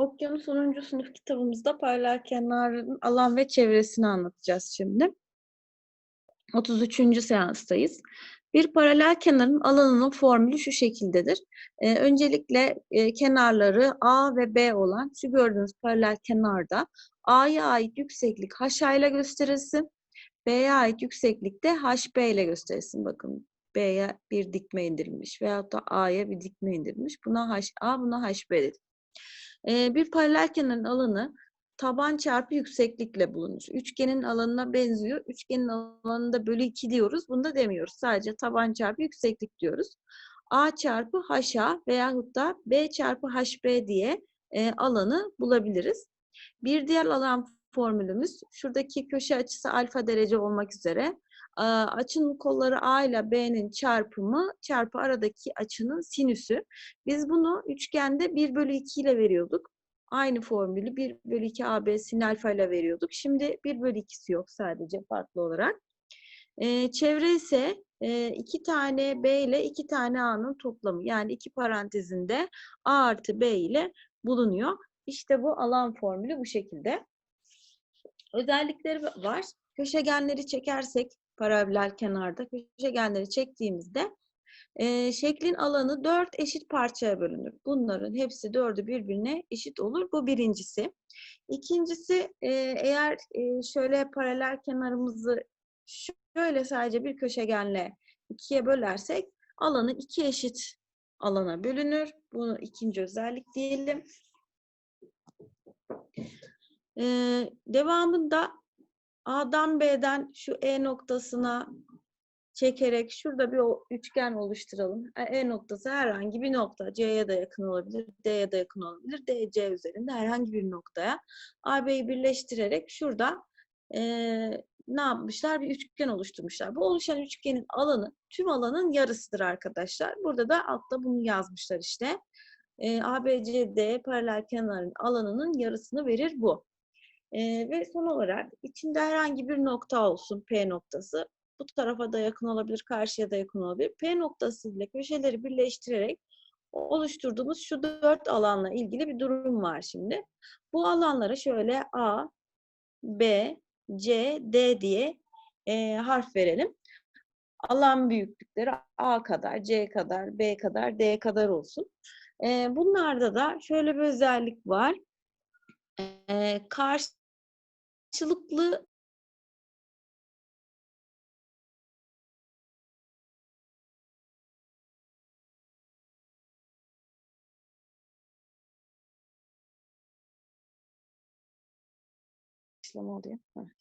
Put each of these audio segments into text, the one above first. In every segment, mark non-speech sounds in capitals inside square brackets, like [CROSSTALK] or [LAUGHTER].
Okyanus 10. sınıf kitabımızda paralel kenarın alan ve çevresini anlatacağız şimdi. 33. seanstayız. Bir paralel kenarın alanının formülü şu şekildedir. Ee, öncelikle e, kenarları A ve B olan şu gördüğünüz paralel kenarda A'ya ait yükseklik HA ile gösterilsin. B'ye ait yükseklik de HB ile gösterilsin. Bakın B'ye bir dikme indirilmiş veyahut da A'ya bir dikme indirilmiş. Buna HA, buna HB dedik. Ee, bir paralel kenarın alanı taban çarpı yükseklikle bulunur. Üçgenin alanına benziyor. Üçgenin alanında bölü 2 diyoruz. Bunda demiyoruz. Sadece taban çarpı yükseklik diyoruz. A çarpı HA veyahut da B çarpı HB diye e, alanı bulabiliriz. Bir diğer alan formülümüz şuradaki köşe açısı alfa derece olmak üzere açının kolları A ile B'nin çarpımı çarpı aradaki açının sinüsü. Biz bunu üçgende 1 bölü 2 ile veriyorduk. Aynı formülü 1 bölü 2 AB sin alfa ile veriyorduk. Şimdi 1 bölü 2'si yok sadece farklı olarak. Ee, çevre ise e, iki tane B ile iki tane A'nın toplamı. Yani iki parantezinde A artı B ile bulunuyor. İşte bu alan formülü bu şekilde. Özellikleri var. Köşegenleri çekersek paralel kenarda köşegenleri çektiğimizde e, şeklin alanı dört eşit parçaya bölünür. Bunların hepsi dördü birbirine eşit olur. Bu birincisi. İkincisi e, eğer e, şöyle paralel kenarımızı şöyle sadece bir köşegenle ikiye bölersek alanı iki eşit alana bölünür. Bunu ikinci özellik diyelim. Ee, devamında A'dan B'den şu E noktasına çekerek şurada bir üçgen oluşturalım. E noktası herhangi bir nokta. C'ye de yakın olabilir, D'ye de yakın olabilir. DC üzerinde herhangi bir noktaya AB'yi birleştirerek şurada e, ne yapmışlar? Bir üçgen oluşturmuşlar. Bu oluşan üçgenin alanı tüm alanın yarısıdır arkadaşlar. Burada da altta bunu yazmışlar işte. E, ABCD paralel kenarın alanının yarısını verir bu. E, ve son olarak içinde herhangi bir nokta olsun P noktası. Bu tarafa da yakın olabilir, karşıya da yakın olabilir. P noktası ile köşeleri birleştirerek oluşturduğumuz şu dört alanla ilgili bir durum var şimdi. Bu alanlara şöyle A, B, C, D diye e, harf verelim. Alan büyüklükleri A kadar, C kadar, B kadar, D kadar olsun. E, bunlarda da şöyle bir özellik var. E, karşılıklı işlem oluyor.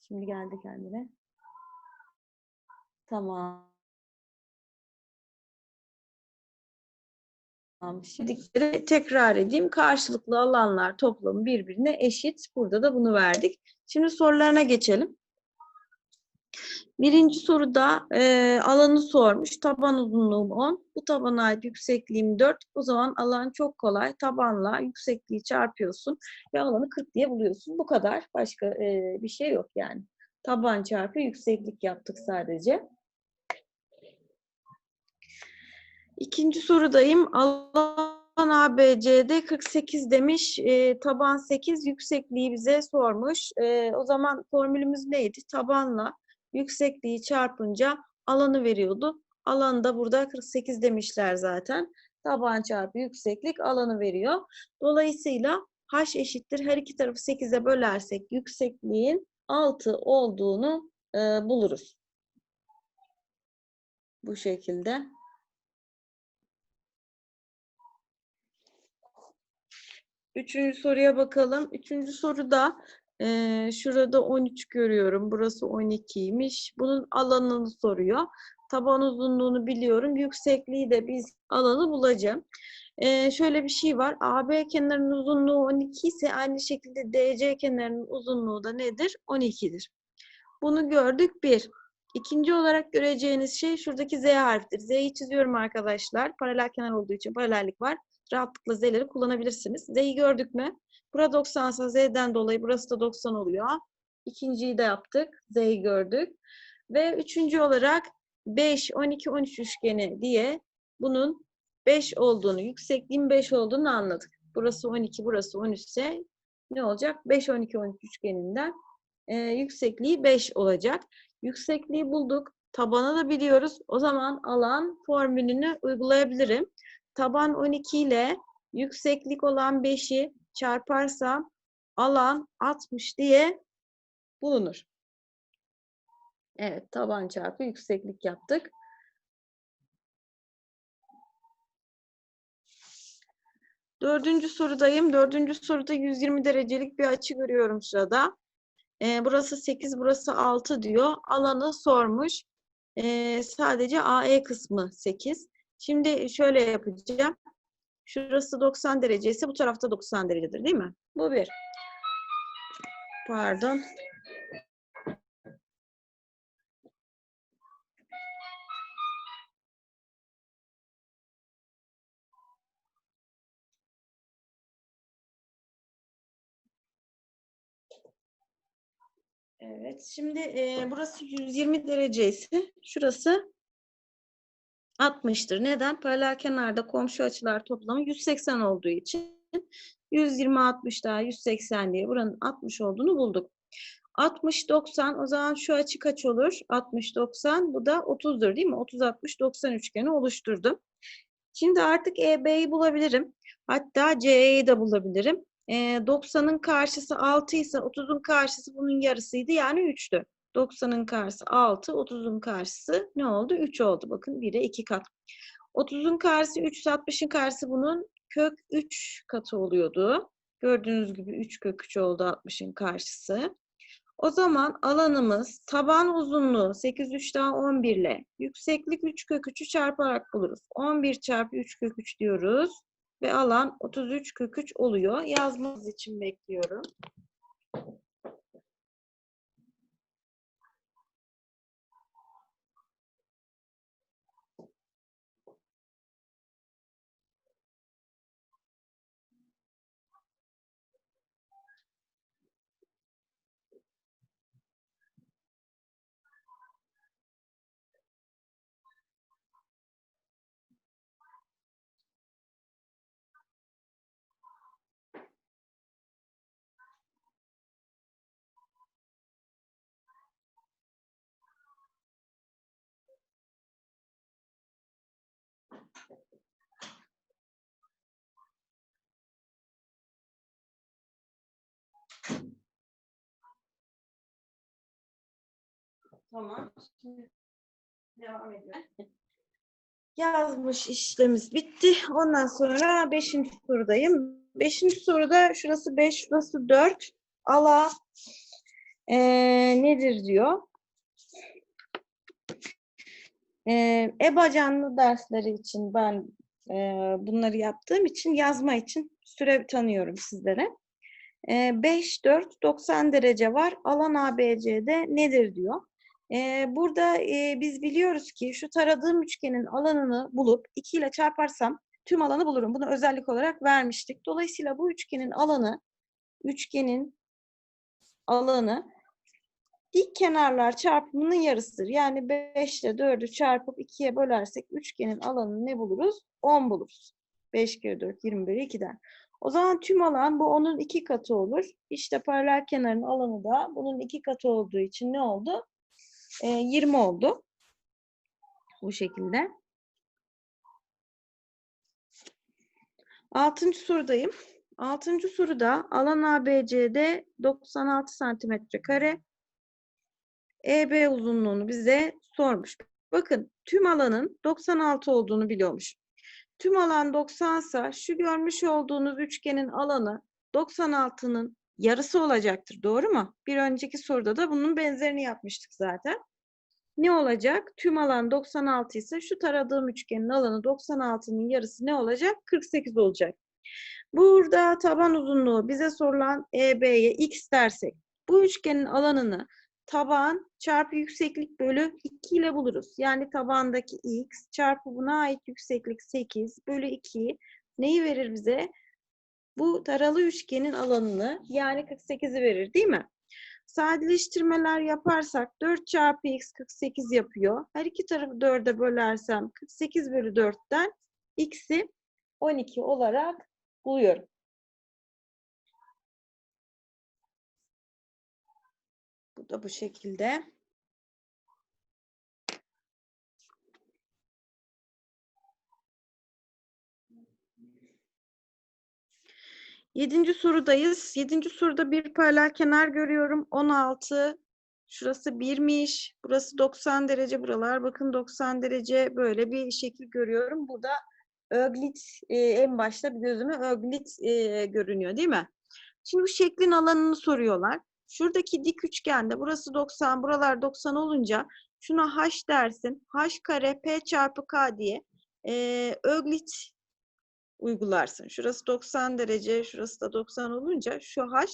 Şimdi geldi kendine. Tamam. Şimdi tekrar edeyim. Karşılıklı alanlar toplamı birbirine eşit. Burada da bunu verdik. Şimdi sorularına geçelim. Birinci soruda e, alanı sormuş. Taban uzunluğum 10. Bu tabana ait yüksekliğim 4. O zaman alan çok kolay. Tabanla yüksekliği çarpıyorsun ve alanı 40 diye buluyorsun. Bu kadar. Başka e, bir şey yok yani. Taban çarpı yükseklik yaptık sadece. İkinci sorudayım. Alan ABCD 48 demiş. E, taban 8, yüksekliği bize sormuş. E, o zaman formülümüz neydi? Tabanla yüksekliği çarpınca alanı veriyordu. Alanı da burada 48 demişler zaten. Taban çarpı yükseklik alanı veriyor. Dolayısıyla h eşittir. Her iki tarafı 8'e bölersek yüksekliğin 6 olduğunu e, buluruz. Bu şekilde. Üçüncü soruya bakalım. Üçüncü soruda ee, şurada 13 görüyorum. Burası 12'ymiş. Bunun alanını soruyor. Taban uzunluğunu biliyorum. Yüksekliği de biz alanı bulacağım. Ee, şöyle bir şey var. AB kenarının uzunluğu 12 ise aynı şekilde DC kenarının uzunluğu da nedir? 12'dir. Bunu gördük bir. İkinci olarak göreceğiniz şey şuradaki Z harfidir. Z'yi çiziyorum arkadaşlar. Paralel kenar olduğu için paralellik var. Rahatlıkla Z'leri kullanabilirsiniz. Z'yi gördük mü? Burada 90 ise Z'den dolayı burası da 90 oluyor. İkinciyi de yaptık. Z'yi gördük. Ve üçüncü olarak 5, 12, 13 üçgeni diye bunun 5 olduğunu, yüksekliğin 5 olduğunu anladık. Burası 12, burası 13 ise ne olacak? 5, 12, 13 üçgeninden e, yüksekliği 5 olacak. Yüksekliği bulduk. Tabanı da biliyoruz. O zaman alan formülünü uygulayabilirim. Taban 12 ile yükseklik olan 5'i çarparsam alan 60 diye bulunur. Evet, taban çarpı yükseklik yaptık. Dördüncü sorudayım. Dördüncü soruda 120 derecelik bir açı görüyorum şurada. Ee, burası 8, burası 6 diyor. Alanı sormuş. Ee, sadece AE kısmı 8. Şimdi şöyle yapacağım. Şurası 90 derece ise bu tarafta 90 derecedir değil mi? Bu bir. Pardon. Evet, şimdi e, burası 120 derece ise şurası 60'tır. Neden? Paralel kenarda komşu açılar toplamı 180 olduğu için 120 60 daha 180 diye buranın 60 olduğunu bulduk. 60 90 o zaman şu açı kaç olur? 60 90 bu da 30'dur değil mi? 30 60 90 üçgeni oluşturdum. Şimdi artık EB'yi bulabilirim. Hatta CE'yi de bulabilirim. E, 90'ın karşısı 6 ise 30'un karşısı bunun yarısıydı yani 3'tü. 90'ın karşısı 6, 30'un karşısı ne oldu? 3 oldu. Bakın 1'e 2 kat. 30'un karşısı 3, 60'ın karşısı bunun kök 3 katı oluyordu. Gördüğünüz gibi 3 kök 3 oldu 60'ın karşısı. O zaman alanımız taban uzunluğu 8 3 daha 11 ile yükseklik 3 kök 3'ü çarparak buluruz. 11 çarpı 3 kök 3 diyoruz. Ve alan 33 kök 3 oluyor. Yazmanız için bekliyorum. Tamam. Devam edelim. [LAUGHS] Yazmış işlemimiz bitti. Ondan sonra beşinci sorudayım. Beşinci soruda şurası 5, şurası 4. Ala eee, nedir diyor. Eee EBA canlı dersleri için ben eee, bunları yaptığım için yazma için süre tanıyorum sizlere. Eee 5, 4, 90 derece var. Alan ABC'de nedir diyor. Burada biz biliyoruz ki şu taradığım üçgenin alanını bulup 2 ile çarparsam tüm alanı bulurum. Bunu özellik olarak vermiştik. Dolayısıyla bu üçgenin alanı, üçgenin alanı dik kenarlar çarpımının yarısıdır. Yani 5 ile 4'ü çarpıp 2'ye bölersek üçgenin alanını ne buluruz? 10 buluruz. 5 kere 4, 20 bölü 2'den. O zaman tüm alan bu onun iki katı olur. İşte paralel kenarın alanı da bunun iki katı olduğu için ne oldu? E, 20 oldu. Bu şekilde. Altıncı sorudayım. Altıncı soruda alan ABC'de 96 santimetre kare. EB uzunluğunu bize sormuş. Bakın tüm alanın 96 olduğunu biliyormuş. Tüm alan 90 ise şu görmüş olduğunuz üçgenin alanı 96'nın yarısı olacaktır. Doğru mu? Bir önceki soruda da bunun benzerini yapmıştık zaten. Ne olacak? Tüm alan 96 ise şu taradığım üçgenin alanı 96'nın yarısı ne olacak? 48 olacak. Burada taban uzunluğu bize sorulan EB'ye x dersek bu üçgenin alanını taban çarpı yükseklik bölü 2 ile buluruz. Yani tabandaki x çarpı buna ait yükseklik 8 bölü 2 neyi verir bize? Bu taralı üçgenin alanını yani 48'i verir değil mi? Sadeleştirmeler yaparsak 4 çarpı x 48 yapıyor. Her iki tarafı 4'e bölersem 48 bölü 4'ten x'i 12 olarak buluyorum. Bu da bu şekilde. Yedinci sorudayız. Yedinci soruda bir paralel kenar görüyorum. 16. Şurası 1'miş. Burası 90 derece. Buralar bakın 90 derece. Böyle bir şekil görüyorum. Burada öglit e, en başta gözüme öglit e, görünüyor değil mi? Şimdi bu şeklin alanını soruyorlar. Şuradaki dik üçgende burası 90, buralar 90 olunca şuna h dersin. h kare p çarpı k diye e, öglit uygularsın. Şurası 90 derece, şurası da 90 olunca şu h,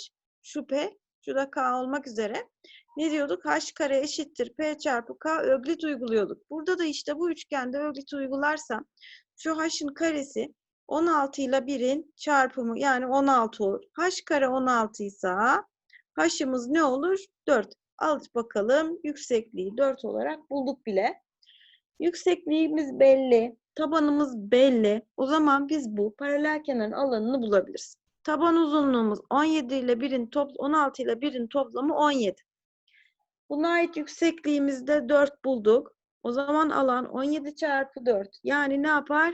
şu p, şu da k olmak üzere ne diyorduk? h kare eşittir p çarpı k öglit uyguluyorduk. Burada da işte bu üçgende öglit uygularsam şu h'ın karesi 16 ile 1'in çarpımı yani 16 olur. h kare 16 ise h'ımız ne olur? 4. Al bakalım yüksekliği 4 olarak bulduk bile. Yüksekliğimiz belli, tabanımız belli. O zaman biz bu paralel kenarın alanını bulabiliriz. Taban uzunluğumuz 17 ile 1'in top 16 ile 1'in toplamı 17. Buna ait yüksekliğimizi de 4 bulduk. O zaman alan 17 çarpı 4. Yani ne yapar?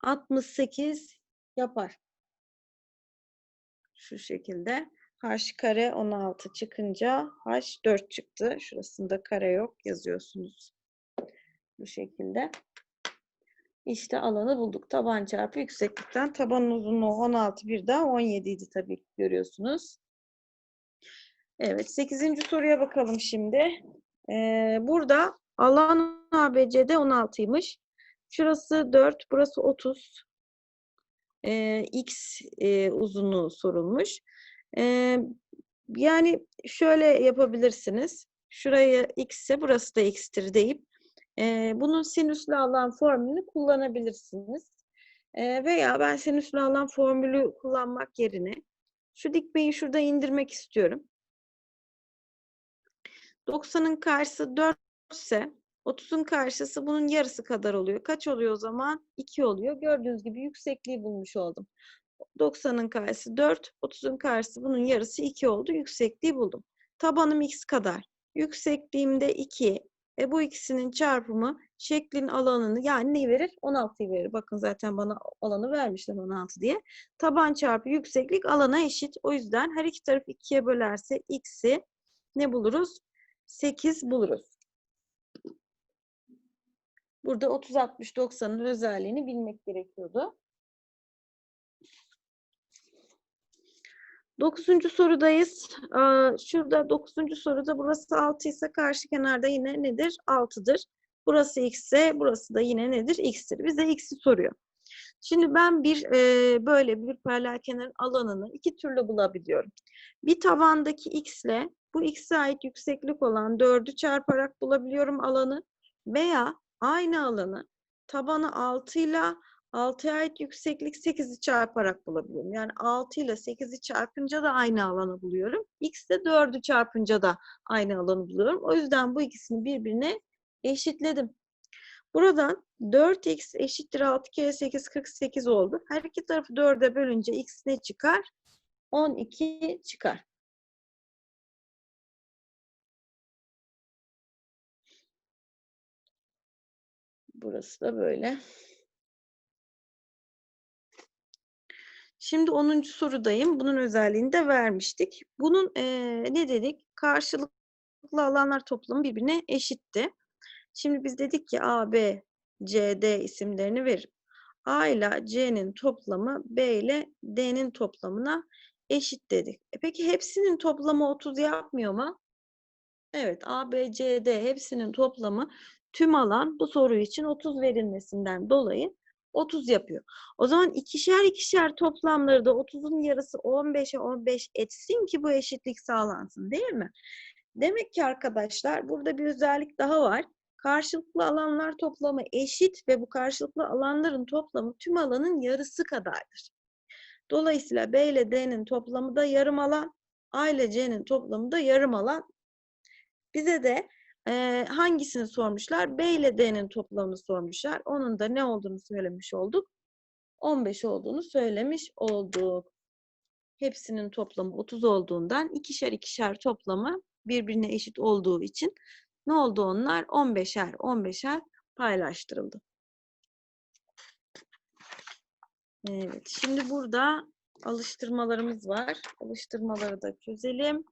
68 yapar. Şu şekilde. H kare 16 çıkınca H 4 çıktı. Şurasında kare yok. Yazıyorsunuz. Bu şekilde. İşte alanı bulduk. Taban çarpı yükseklikten. Tabanın uzunluğu 16 bir daha 17 idi tabii görüyorsunuz. Evet 8. soruya bakalım şimdi. Ee, burada alan ABCD 16'ymış. Şurası 4, burası 30. Ee, X e, uzunluğu sorulmuş. Ee, yani şöyle yapabilirsiniz. Şurayı X ise burası da X'tir deyip bunun sinüslü alan formülünü kullanabilirsiniz. Veya ben sinüslü alan formülü kullanmak yerine şu dikmeyi şurada indirmek istiyorum. 90'ın karşısı 4 ise 30'un karşısı bunun yarısı kadar oluyor. Kaç oluyor o zaman? 2 oluyor. Gördüğünüz gibi yüksekliği bulmuş oldum. 90'ın karşısı 4, 30'un karşısı bunun yarısı 2 oldu. Yüksekliği buldum. Tabanım x kadar. Yüksekliğim de 2. E bu ikisinin çarpımı şeklin alanını yani neyi verir? 16'yı verir. Bakın zaten bana alanı vermişler 16 diye. Taban çarpı yükseklik alana eşit. O yüzden her iki tarafı 2'ye bölerse x'i ne buluruz? 8 buluruz. Burada 30 60 90'ın özelliğini bilmek gerekiyordu. Dokuzuncu sorudayız. Şurada dokuzuncu soruda burası 6 ise karşı kenarda yine nedir? 6'dır. Burası x ise burası da yine nedir? x'tir. Bize x'i soruyor. Şimdi ben bir e, böyle bir paralel kenarın alanını iki türlü bulabiliyorum. Bir tavandaki x ile bu x'e ait yükseklik olan 4'ü çarparak bulabiliyorum alanı veya aynı alanı tabanı 6 ile 6'ya ait yükseklik 8'i çarparak bulabiliyorum. Yani 6 ile 8'i çarpınca da aynı alanı buluyorum. X de 4'ü çarpınca da aynı alanı buluyorum. O yüzden bu ikisini birbirine eşitledim. Buradan 4x eşittir 6 kere 8 48 oldu. Her iki tarafı 4'e bölünce x ne çıkar? 12 çıkar. Burası da böyle. Şimdi 10. sorudayım. Bunun özelliğini de vermiştik. Bunun e, ne dedik? Karşılıklı alanlar toplamı birbirine eşitti. Şimdi biz dedik ki A, B, C, D isimlerini verir. A ile C'nin toplamı B ile D'nin toplamına eşit dedik. E peki hepsinin toplamı 30 yapmıyor mu? Evet A, B, C, D hepsinin toplamı tüm alan bu soru için 30 verilmesinden dolayı 30 yapıyor. O zaman ikişer ikişer toplamları da 30'un yarısı 15'e 15 etsin ki bu eşitlik sağlansın değil mi? Demek ki arkadaşlar burada bir özellik daha var. Karşılıklı alanlar toplamı eşit ve bu karşılıklı alanların toplamı tüm alanın yarısı kadardır. Dolayısıyla B ile D'nin toplamı da yarım alan, A ile C'nin toplamı da yarım alan. Bize de e, hangisini sormuşlar? B ile D'nin toplamını sormuşlar. Onun da ne olduğunu söylemiş olduk. 15 olduğunu söylemiş olduk. hepsinin toplamı 30 olduğundan ikişer ikişer toplamı birbirine eşit olduğu için ne oldu onlar? 15'er 15'er paylaştırıldı. Evet, şimdi burada alıştırmalarımız var. Alıştırmaları da çözelim.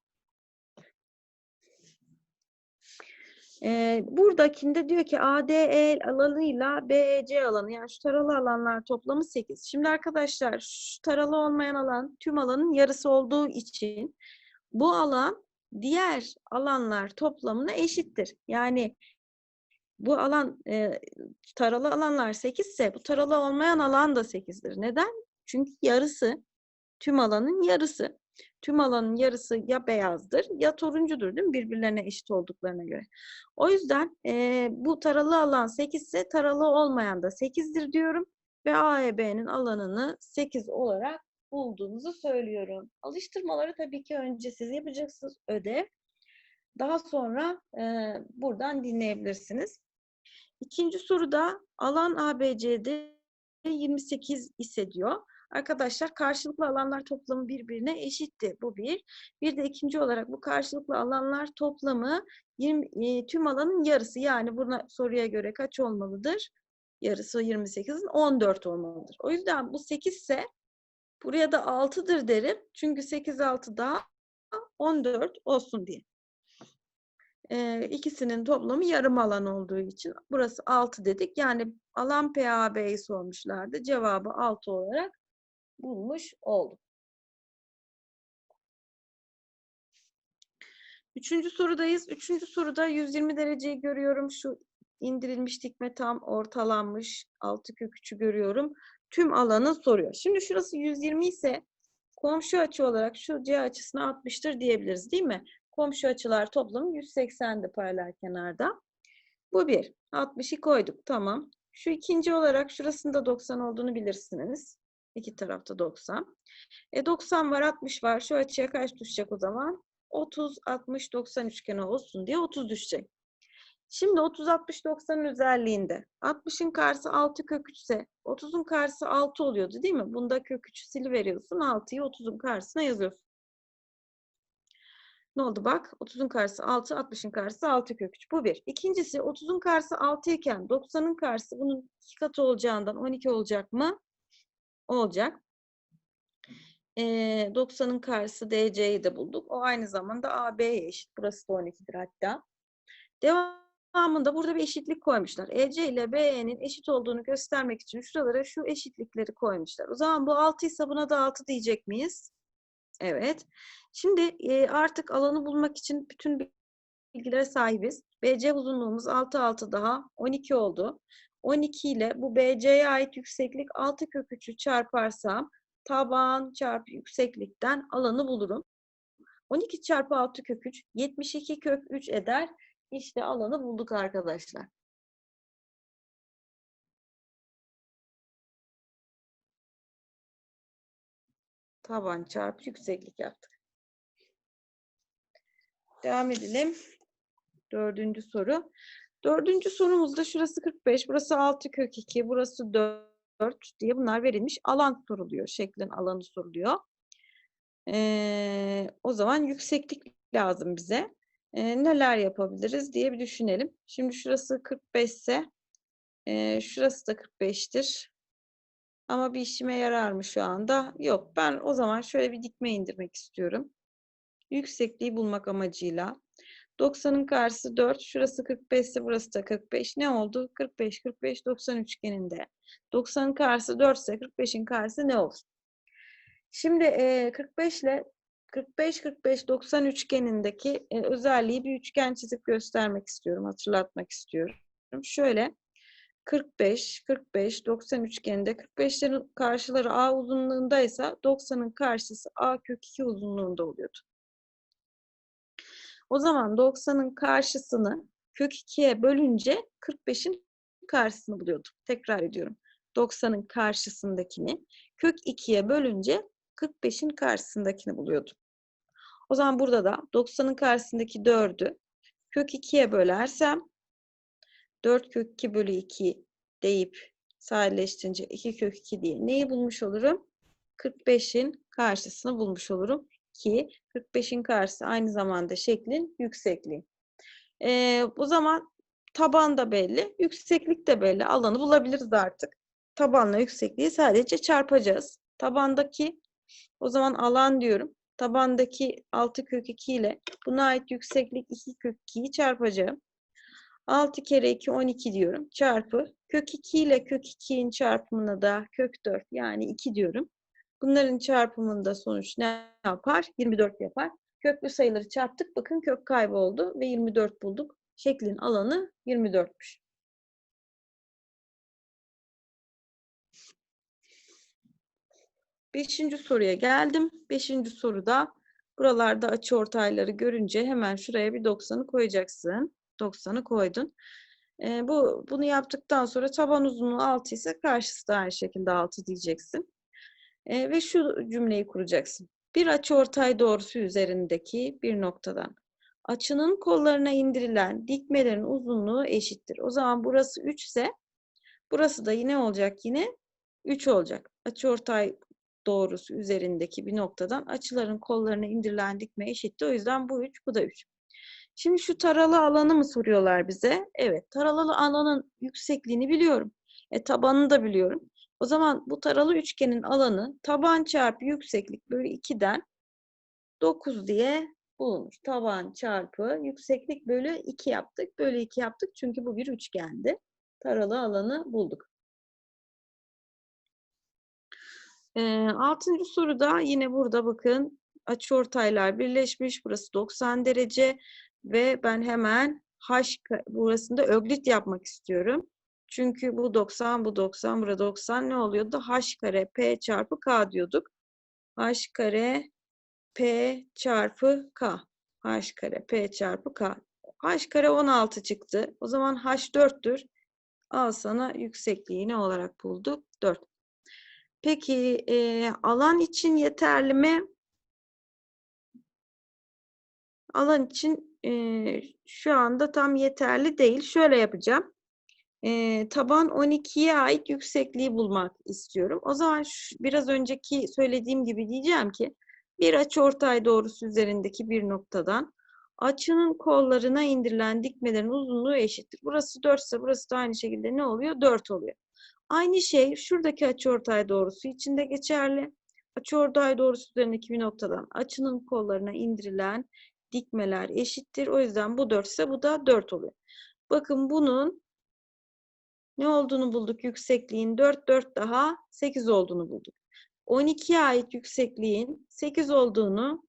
Ee, buradakinde diyor ki ADE alanıyla BEC alanı yani şu taralı alanlar toplamı 8. Şimdi arkadaşlar şu taralı olmayan alan tüm alanın yarısı olduğu için bu alan diğer alanlar toplamına eşittir. Yani bu alan e, taralı alanlar 8 ise bu taralı olmayan alan da 8'dir. Neden? Çünkü yarısı tüm alanın yarısı. Tüm alanın yarısı ya beyazdır ya turuncudur değil mi? Birbirlerine eşit olduklarına göre. O yüzden e, bu taralı alan 8 ise taralı olmayan da 8'dir diyorum. Ve A ve B'nin alanını 8 olarak bulduğumuzu söylüyorum. Alıştırmaları tabii ki önce siz yapacaksınız ödev. Daha sonra e, buradan dinleyebilirsiniz. İkinci soruda alan ABC'de 28 ise diyor. Arkadaşlar karşılıklı alanlar toplamı birbirine eşitti. Bu bir. Bir de ikinci olarak bu karşılıklı alanlar toplamı 20, e, tüm alanın yarısı. Yani buna soruya göre kaç olmalıdır? Yarısı 28'in 14 olmalıdır. O yüzden bu 8 ise buraya da 6'dır derim. Çünkü 8 6 daha 14 olsun diye. E, ikisinin toplamı yarım alan olduğu için burası 6 dedik. Yani alan PAB'yi sormuşlardı. Cevabı 6 olarak bulmuş olduk. Üçüncü sorudayız. Üçüncü soruda 120 dereceyi görüyorum. Şu indirilmiş dikme tam ortalanmış. Altı kök 3'ü görüyorum. Tüm alanı soruyor. Şimdi şurası 120 ise komşu açı olarak şu C açısına 60'tır diyebiliriz değil mi? Komşu açılar toplamı 180'di paralel kenarda. Bu bir. 60'ı koyduk. Tamam. Şu ikinci olarak şurasında 90 olduğunu bilirsiniz. İki tarafta 90. E 90 var, 60 var. Şu açıya kaç düşecek o zaman? 30, 60, 90 üçgeni olsun diye 30 düşecek. Şimdi 30, 60, 90'ın özelliğinde 60'ın karşısı 6 kök 3 ise 30'un karşısı 6 oluyordu değil mi? Bunda kök 3'ü siliveriyorsun. 6'yı 30'un karşısına yazıyorsun. Ne oldu bak? 30'un karşısı 6, 60'ın karşısı 6 kök 3. Bu bir. İkincisi 30'un karşısı 6 iken 90'ın karşısı bunun iki katı olacağından 12 olacak mı? Olacak. E, 90'ın karşısı DC'yi de bulduk. O aynı zamanda AB'ye eşit. Burası da 12'dir hatta. Devamında burada bir eşitlik koymuşlar. EC ile BE'nin eşit olduğunu göstermek için şuralara şu eşitlikleri koymuşlar. O zaman bu 6 ise buna da 6 diyecek miyiz? Evet. Şimdi e, artık alanı bulmak için bütün bilgilere sahibiz. BC uzunluğumuz 6 6 daha 12 oldu. 12 ile bu BC'ye ait yükseklik 6 kök 3'ü çarparsam taban çarpı yükseklikten alanı bulurum. 12 çarpı 6 kök 3 72 kök 3 eder. İşte alanı bulduk arkadaşlar. Taban çarpı yükseklik yaptık. Devam edelim. Dördüncü soru. Dördüncü sorumuzda şurası 45, burası 6 kök 2, burası 4 diye bunlar verilmiş. Alan soruluyor. Şeklin alanı soruluyor. Ee, o zaman yükseklik lazım bize. Ee, neler yapabiliriz diye bir düşünelim. Şimdi şurası 45 ise e, şurası da 45'tir. Ama bir işime yarar mı şu anda? Yok. Ben o zaman şöyle bir dikme indirmek istiyorum. Yüksekliği bulmak amacıyla. 90'ın karşısı 4. Şurası 45 ise burası da 45. Ne oldu? 45, 45, 90 üçgeninde. 90'ın karşısı 4 ise 45'in karşısı ne olur? Şimdi e, 45 ile 45, 45, 90 üçgenindeki e, özelliği bir üçgen çizip göstermek istiyorum. Hatırlatmak istiyorum. Şöyle 45, 45, 90 üçgeninde 45'lerin karşıları A uzunluğundaysa 90'ın karşısı A kök 2 uzunluğunda oluyordu. O zaman 90'ın karşısını kök 2'ye bölünce 45'in karşısını buluyordum. Tekrar ediyorum. 90'ın karşısındakini kök 2'ye bölünce 45'in karşısındakini buluyordum. O zaman burada da 90'ın karşısındaki 4'ü kök 2'ye bölersem 4 kök 2 bölü 2 deyip sadeleştirince 2 kök 2 diye neyi bulmuş olurum? 45'in karşısını bulmuş olurum ki 45'in karşısı aynı zamanda şeklin yüksekliği. Ee, o zaman taban da belli, yükseklik de belli. Alanı bulabiliriz artık. Tabanla yüksekliği sadece çarpacağız. Tabandaki o zaman alan diyorum. Tabandaki 6 kök 2 ile buna ait yükseklik 2 kök 2'yi çarpacağım. 6 kere 2 12 diyorum. Çarpı kök 2 ile kök 2'nin çarpımına da kök 4 yani 2 diyorum. Bunların çarpımında sonuç ne yapar? 24 yapar. Köklü sayıları çarptık. Bakın kök kayboldu ve 24 bulduk. Şeklin alanı 24'müş. Beşinci soruya geldim. Beşinci soruda buralarda açıortayları görünce hemen şuraya bir 90'ı koyacaksın. 90'ı koydun. Ee, bu bunu yaptıktan sonra taban uzunluğu 6 ise karşısı da aynı şekilde 6 diyeceksin. Ee, ve şu cümleyi kuracaksın. Bir açıortay doğrusu üzerindeki bir noktadan açının kollarına indirilen dikmelerin uzunluğu eşittir. O zaman burası 3 ise burası da yine olacak yine 3 olacak. Açıortay doğrusu üzerindeki bir noktadan açıların kollarına indirilen dikme eşitti. O yüzden bu 3, bu da 3. Şimdi şu taralı alanı mı soruyorlar bize? Evet, taralı alanın yüksekliğini biliyorum. E, tabanını da biliyorum. O zaman bu taralı üçgenin alanı taban çarpı yükseklik bölü 2'den 9 diye bulunur. Taban çarpı yükseklik bölü 2 yaptık. Bölü 2 yaptık çünkü bu bir üçgendi. Taralı alanı bulduk. E, altıncı soruda yine burada bakın açıortaylar birleşmiş. Burası 90 derece ve ben hemen h burasında öglit yapmak istiyorum. Çünkü bu 90, bu 90, burada 90 ne oluyordu? h kare p çarpı k diyorduk. h kare p çarpı k. h kare p çarpı k. h kare 16 çıktı. O zaman h 4'tür. Al sana yüksekliği ne olarak bulduk? 4. Peki e, alan için yeterli mi? Alan için e, şu anda tam yeterli değil. Şöyle yapacağım. E, taban 12'ye ait yüksekliği bulmak istiyorum. O zaman şu, biraz önceki söylediğim gibi diyeceğim ki bir açıortay doğrusu üzerindeki bir noktadan açının kollarına indirilen dikmelerin uzunluğu eşittir. Burası 4 ise burası da aynı şekilde ne oluyor? 4 oluyor. Aynı şey şuradaki açıortay doğrusu için de geçerli. Açıortay doğrusu üzerindeki bir noktadan açının kollarına indirilen dikmeler eşittir. O yüzden bu 4 ise bu da 4 oluyor. Bakın bunun ne olduğunu bulduk yüksekliğin 4, 4 daha 8 olduğunu bulduk. 12'ye ait yüksekliğin 8 olduğunu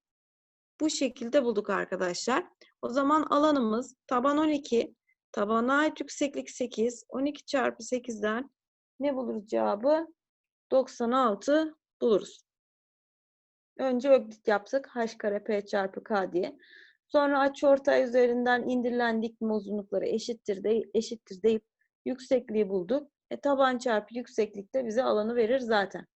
bu şekilde bulduk arkadaşlar. O zaman alanımız taban 12, tabana ait yükseklik 8, 12 çarpı 8'den ne buluruz cevabı? 96 buluruz. Önce öglit yaptık. h kare p çarpı k diye. Sonra açıortay üzerinden indirilen dikme uzunlukları eşittir, de, eşittir deyip yüksekliği bulduk. E, taban çarpı yükseklik de bize alanı verir zaten.